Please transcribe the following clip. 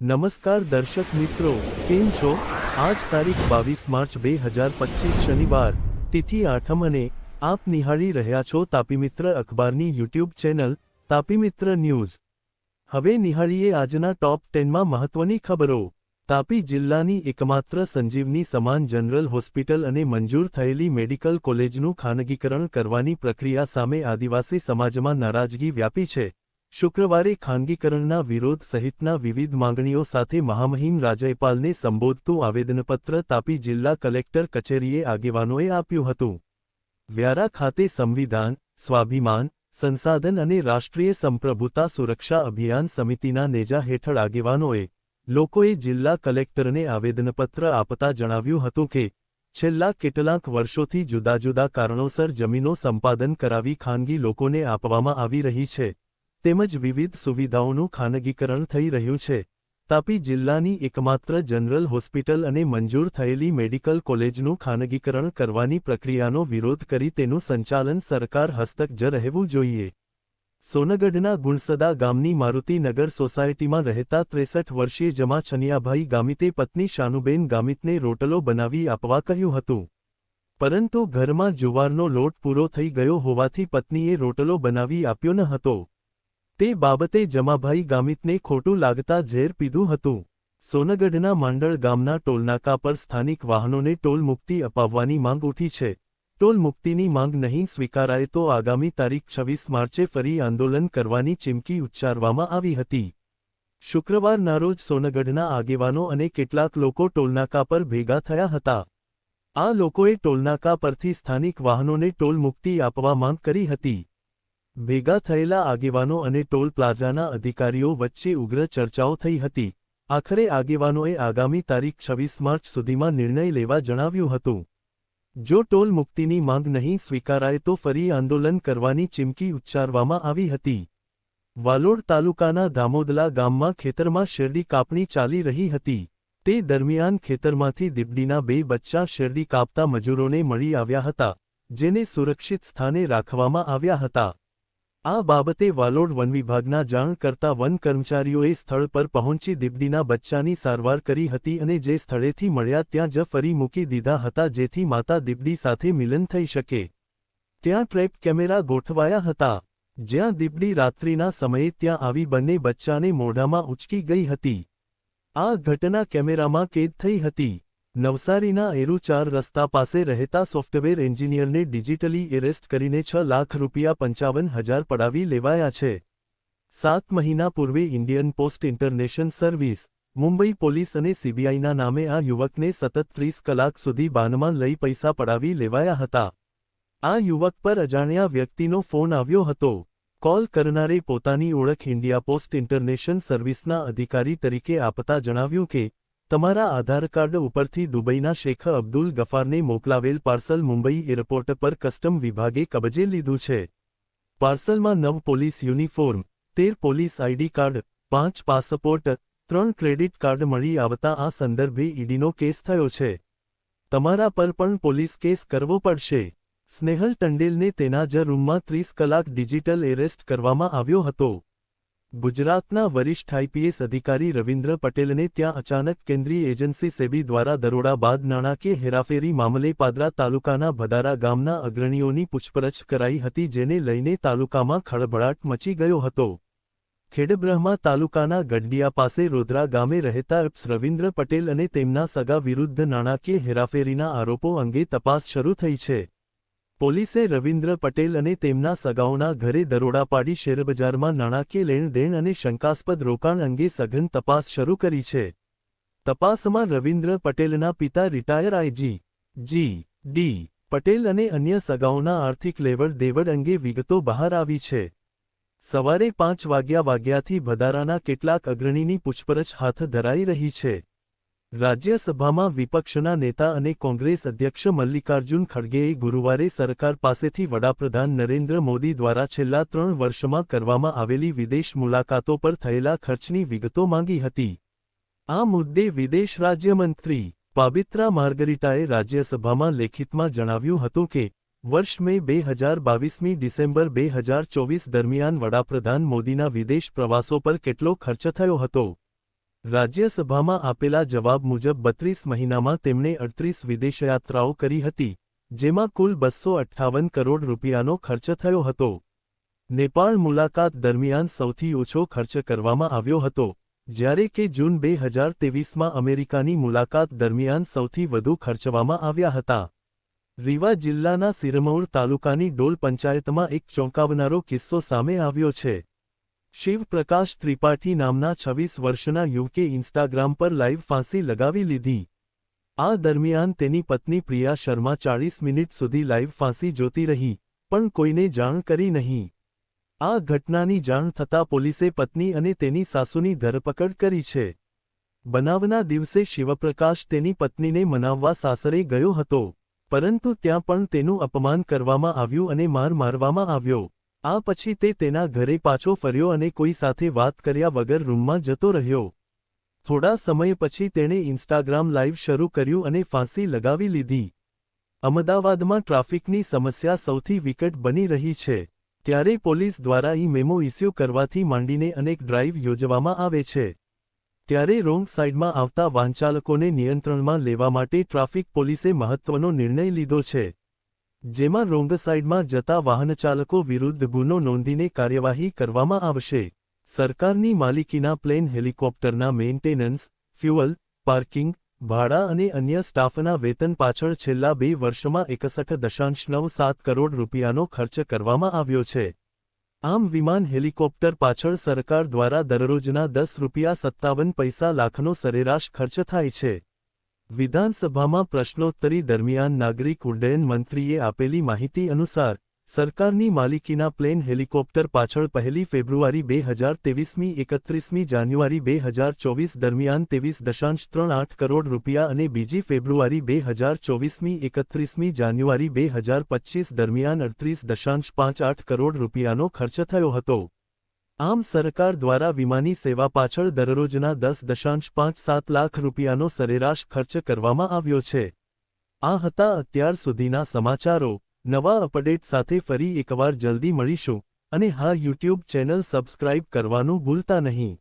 નમસ્કાર દર્શક મિત્રો, કેમ છો? આજ તારીખ બાવીસ માર્ચ બે હજાર પચીસ શનિવાર, તિથિ આઠમ અને આપ નિહાળી રહ્યા છો તાપી મિત્ર અખબારની યુટ્યુબ ચેનલ, તાપી મિત્ર ન્યૂઝ. હવે નિહાળીએ આજના ટોપ ટેનમાં મહત્વની ખબરો. તાપી જિલ્લાની એકમાત્ર સંજીવની સમાન જનરલ હોસ્પિટલ અને મંજૂર થયેલી મેડિકલ કોલેજનું ખાનગીકરણ કરવાની પ્રક્રિયા સામે આદિવાસી સમાજમાં નારાજગી વ્યાપી છે. શુક્રવારે ખાનગીકરણના વિરોધ સહિતના વિવિધ માંગણીઓ સાથે મહામહિમ રાજયપાલને સંબોધતું આવેદનપત્ર તાપી જિલ્લા કલેક્ટર કચેરીએ આગેવાનોએ આપ્યું હતું. વ્યારા ખાતે સંવિધાન, સ્વાભિમાન, સંસાધન અને રાષ્ટ્રીય સંપ્રભુતા સુરક્ષા અભિયાન સમિતિના નેજા હેઠળ આગેવાનોએ લોકોએ જિલ્લા કલેક્ટરને આવેદનપત્ર આપતા જણાવ્યું હતું કે, છેલ્લા કેટલાક વર્ષોથી જુદા જુદા કારણોસર જમીનો સંપાદન કરાવી ખાનગી લોકોને આપવામાં આવી રહી છે. તેમજ વિવિધ સુવિધાઓનું ખાનગીકરણ થઈ રહ્યું છે. તાપી જિલ્લાની એકમાત્ર જનરલ હોસ્પિટલ અને મંજૂર થયેલી મેડિકલ કોલેજનું ખાનગીકરણ કરવાની પ્રક્રિયાનો વિરોધ કરી તેનું સંચાલન સરકાર હસ્તક જ રહેવું જોઈએ. સોનગઢના ગુણસદા ગામની મારુતિનગર સોસાયટીમાં રહેતા ત્રેસઠ વર્ષીય જમા છનિયાભાઈ ગામિતે પત્ની શાનુબેન ગામિતને રોટલો બનાવી આપવા કહ્યું હતું. પરંતુ ઘરમાં જુવારનો લોટ પૂરો થઈ ગયો હોવાથી પત્નીએ રોટલો બનાવી આપ્યો ન હતો. તે બાબતે જમાભાઈ ગામિતને ખોટું લાગતા ઝેર પીધું હતું. સોનગઢના માંડળ ગામના ટોલનાકા પર સ્થાનિક વાહનોને ટોલ મુક્તિ અપાવવાની માંગ ઉઠી છે. ટોલ મુક્તિની માંગ નહીં સ્વીકારાય તો આગામી તારીખ છવ્વીસ માર્ચે ફરી આંદોલન કરવાની ચીમકી ઉચ્ચારવામાં આવી હતી. શુક્રવારના રોજ સોનગઢના આગેવાનો અને કેટલાક લોકો ટોલનાકા પર ભેગા થયા હતા. આ લોકોએ ટોલનાકા પરથી સ્થાનિક વાહનોને ટોલ મુક્તિ આપવા માંગ કરી હતી. ભેગા થયેલા આગેવાનો અને ટોલ પ્લાઝાના અધિકારીઓ વચ્ચે ઉગ્ર ચર્ચાઓ થઈ હતી. આખરે આગેવાનોએ આગામી તારીખ છવ્વીસ માર્ચ સુધીમાં નિર્ણય લેવા જણાવ્યું હતું. જો ટોલ મુક્તિની માંગ નહીં સ્વીકારાય તો ફરી આંદોલન કરવાની ચીમકી ઉચ્ચારવામાં આવી હતી. વાલોડ તાલુકાના ધામોદલા ગામમાં ખેતરમાં શેરડી કાપણી ચાલી રહી હતી. તે દરમિયાન ખેતરમાંથી દીપડીના બે બચ્ચા શેરડી કાપતા મજૂરોને મળી આવ્યા હતા, જેને સુરક્ષિત સ્થાને રાખવામાં આવ્યા હતા. આ બાબતે વાલોડ વન વિભાગના જાણ કરતા વન કર્મચારીઓએ સ્થળ પર પહોંચી દીપડીના બચ્ચાની સારવાર કરી હતી અને જે સ્થળેથી મળ્યા ત્યાં જ ફરી મૂકી દીધા હતા જેથી માતા દીપડી સાથે મિલન થઈ શકે. ત્યાં ટ્રેપ કેમેરા ગોઠવાયા હતા. જ્યાં દીપડી રાત્રિના સમયે ત્યાં આવી બંને બચ્ચાને મોઢામાં ઉચકી ગઈ હતી. આ ઘટના કેમેરામાં કેદ થઈ હતી. નવસારીના એરુચાર રસ્તા પાસે રહેતા સોફ્ટવેર એન્જિનિયરને ડિજિટલી એરેસ્ટ કરીને છ લાખ રૂપિયા પંચાવન હજાર પડાવી લેવાયા છે. સાત મહિના પૂર્વે Indian post internation service, Mumbai police અને સીબીઆઈના નામે આ યુવકને સતત ત્રીસ કલાક સુધી બાનમાં લઈ પૈસા પડાવી લેવાયા હતા. આ યુવક પર અજાણ્યા વ્યક્તિનો ફોન આવ્યો હતો. કોલ કરનારે પોતાની ઓળખ ઇન્ડિયા પોસ્ટ ઇન્ટરનેશન સર્વિસના અધિકારી તરીકે આપતા જણાવ્યું કે તમારા આધાર કાર્ડ ઉપરથી દુબઈના શેખ અબ્દુલ ગફારને મોકલાવેલ પાર્સલ મુંબઈ એરપોર્ટ પર કસ્ટમ વિભાગે કબજે લીધું છે. પાર્સલમાં નવ પોલીસ યુનિફોર્મ, તેર પોલીસ આઈડી કાર્ડ, પાંચ પાસપોર્ટ, ત્રણ ક્રેડિટ કાર્ડ મળી આવતા આ સંદર્ભે ઈડીનો કેસ થયો છે. તમારા પર પણ પોલીસ કેસ કરવો પડશે. સ્નેહલ ટંડેલને તેના જ રૂમમાં ત્રીસ કલાક ડિજિટલ એરેસ્ટ કરવામાં આવ્યો હતો. ગુજરાતના વરિષ્ઠ આઈપીએસ અધિકારી રવિન્દ્ર પટેલને ત્યાં અચાનક કેન્દ્રીય એજન્સી સેબી દ્વારા દરોડા બાદ નાણાકીય હેરાફેરી મામલે પાદરા તાલુકાના ભદારા ગામના અગ્રણીઓની પૂછપરછ કરાઈ હતી જેને લઈને તાલુકામાં ખળભળાટ મચી ગયો હતો. ખેડબ્રહ્મા તાલુકાના ગઢડિયા પાસે રોદરા ગામે રહેતા એપ્સ રવિન્દ્ર પટેલ અને તેમના સગા વિરુદ્ધ નાણાકીય હેરાફેરીના આરોપો અંગે તપાસ શરૂ થઈ છે. પોલીસે રવિન્દ્ર પટેલ અને તેમના સગાઓના ઘરે દરોડા પાડી શેરબજારમાં નાણાકીય લેણદેણ અને શંકાસ્પદ રોકાણ અંગે સઘન તપાસ શરૂ કરી છે. તપાસમાં રવિન્દ્ર પટેલના પિતા retire IG G D, Patel અને અન્ય સગાઓના આર્થિક લેવડ દેવડ અંગે વિગતો બહાર આવી છે. સવારે પાંચ વાગ્યા વાગ્યાથી ભદારાના કેટલાક અગ્રણીની પૂછપરછ હાથ ધરાઈ રહી છે. રાજ્યસભામાં વિપક્ષના નેતા અને કોંગ્રેસ અધ્યક્ષ મલ્લિકાર્જુન ખડગેએ ગુરુવારે સરકાર પાસેથી વડાપ્રધાન નરેન્દ્ર મોદી દ્વારા છેલ્લા ત્રણ વર્ષમાં કરવામાં આવેલી વિદેશ મુલાકાતો પર થયેલા ખર્ચની વિગતો માંગી હતી. આ મુદ્દે વિદેશ રાજ્યમંત્રી પાબિત્રા માર્ગરીટાએ રાજ્યસભામાં લેખિતમાં જણાવ્યું હતું કે, વર્ષ મે બે હજાર બાવીસમી ડિસેમ્બર બે હજાર ચોવીસ દરમિયાન વડાપ્રધાન મોદીના વિદેશ પ્રવાસો પર કેટલો ખર્ચ થયો હતો? રાજ્યસભામાં આપેલા જવાબ મુજબ બત્રીસ મહિનામાં તેમણે અડત્રીસ વિદેશયાત્રાઓ કરી હતી, જેમાં કુલ બસો અઠ્ઠાવન કરોડ રૂપિયાનો ખર્ચ થયો હતો. નેપાળ મુલાકાત દરમિયાન સૌથી ઓછો ખર્ચ કરવામાં આવ્યો હતો, જ્યારે કે જૂન બે હજાર તેવીસમાં અમેરિકાની મુલાકાત દરમિયાન સૌથી વધુ ખર્ચવામાં આવ્યા હતા. રીવા જિલ્લાના સિરમૌર તાલુકાની ડોલ પંચાયતમાં એક ચોંકાવનારો કિસ્સો સામે આવ્યો છે. શિવપ્રકાશ ત્રિપાઠી નામના છવ્વીસ વર્ષના યુવકે ઇન્સ્ટાગ્રામ પર લાઈવ ફાંસી લગાવી લીધી. આ દરમિયાન તેની પત્ની પ્રિયા શર્મા ચાળીસ મિનિટ સુધી લાઈવ ફાંસી જોતી રહી, પણ કોઈને જાણ કરી નહીં. આ ઘટનાની જાણ થતાં પોલીસે પત્ની અને તેની સાસુની ધરપકડ કરી છે. બનાવના દિવસે શિવપ્રકાશ તેની પત્નીને મનાવવા સાસરે ગયો હતો, પરંતુ ત્યાં પણ તેનું અપમાન કરવામાં આવ્યું અને માર મારવામાં આવ્યો. આ પછી તે તેના ઘરે પાછો ફર્યો અને કોઈ સાથે વાત કર્યા વગર રૂમમાં જતો રહ્યો. થોડા સમય પછી તેણે ઇન્સ્ટાગ્રામ લાઈવ શરૂ કર્યું અને ફાંસી લગાવી લીધી. અમદાવાદમાં ટ્રાફિકની સમસ્યા સૌથી વિકટ બની રહી છે, ત્યારે પોલીસ દ્વારા ઈ મેમો ઇસ્યુ કરવાથી માંડીને અનેક ડ્રાઈવ યોજવામાં આવે છે. ત્યારે રોંગ સાઇડમાં આવતા વાહનચાલકોને નિયંત્રણમાં લેવા માટે ટ્રાફિક પોલીસે મહત્વનો નિર્ણય લીધો છે. જેમાં રોંગ સાઇડમાં જતા વાહનચાલકો વિરુદ્ધ ગુનો નોંધીને કાર્યવાહી કરવામાં આવશે. સરકારની માલિકીના પ્લેન હેલિકોપ્ટરના મેન્ટેનન્સ, ફ્યુઅલ, પાર્કિંગ, ભાડા અને અન્ય સ્ટાફના વેતન પાછળ છેલ્લા બે વર્ષમાં એકસઠ દશાંશ નવ સાત કરોડ રૂપિયાનો ખર્ચ કરવામાં આવ્યો છે. આમ વિમાન હેલિકોપ્ટર પાછળ સરકાર દ્વારા દરરોજના દસ રૂપિયા સત્તાવન પૈસા લાખનો સરેરાશ ખર્ચ થાય છે. વિધાનસભામાં પ્રશ્નોત્તરી દરમિયાન નાગરિક ઉડ્ડયન મંત્રીએ આપેલી માહિતી અનુસાર, સરકારની માલિકીના પ્લેન હેલિકોપ્ટર પાછળ પહેલી ફેબ્રુઆરી બે હજાર તેવીસમી એકત્રીસમી જાન્યુઆરી બે હજાર ચોવીસ દરમિયાન ત્રેવીસ દશાંશ ત્રણ આઠ કરોડ રૂપિયા અને બીજી ફેબ્રુઆરી બે હજાર ચોવીસમી એકત્રીસમી જાન્યુઆરી બે હજાર પચ્ચીસ દરમિયાન અડત્રીસ દશાંશ પાંચ આઠ કરોડ રૂપિયાનો ખર્ચ થયો હતો. આમ સરકાર દ્વારા વિમાની સેવા પાછળ દરરોજના દસ દશાંશ પાંચ સાત લાખ રૂપિયાનો સરેરાશ ખર્ચ કરવામાં આવ્યો છે. આ હતા અત્યાર સુધીના સમાચારો. નવા અપડેટ સાથે ફરી એકવાર જલ્દી મળીશું. અને હા, યુટ્યુબ ચેનલ સબસ્ક્રાઇબ કરવાનું ભૂલતા નહીં.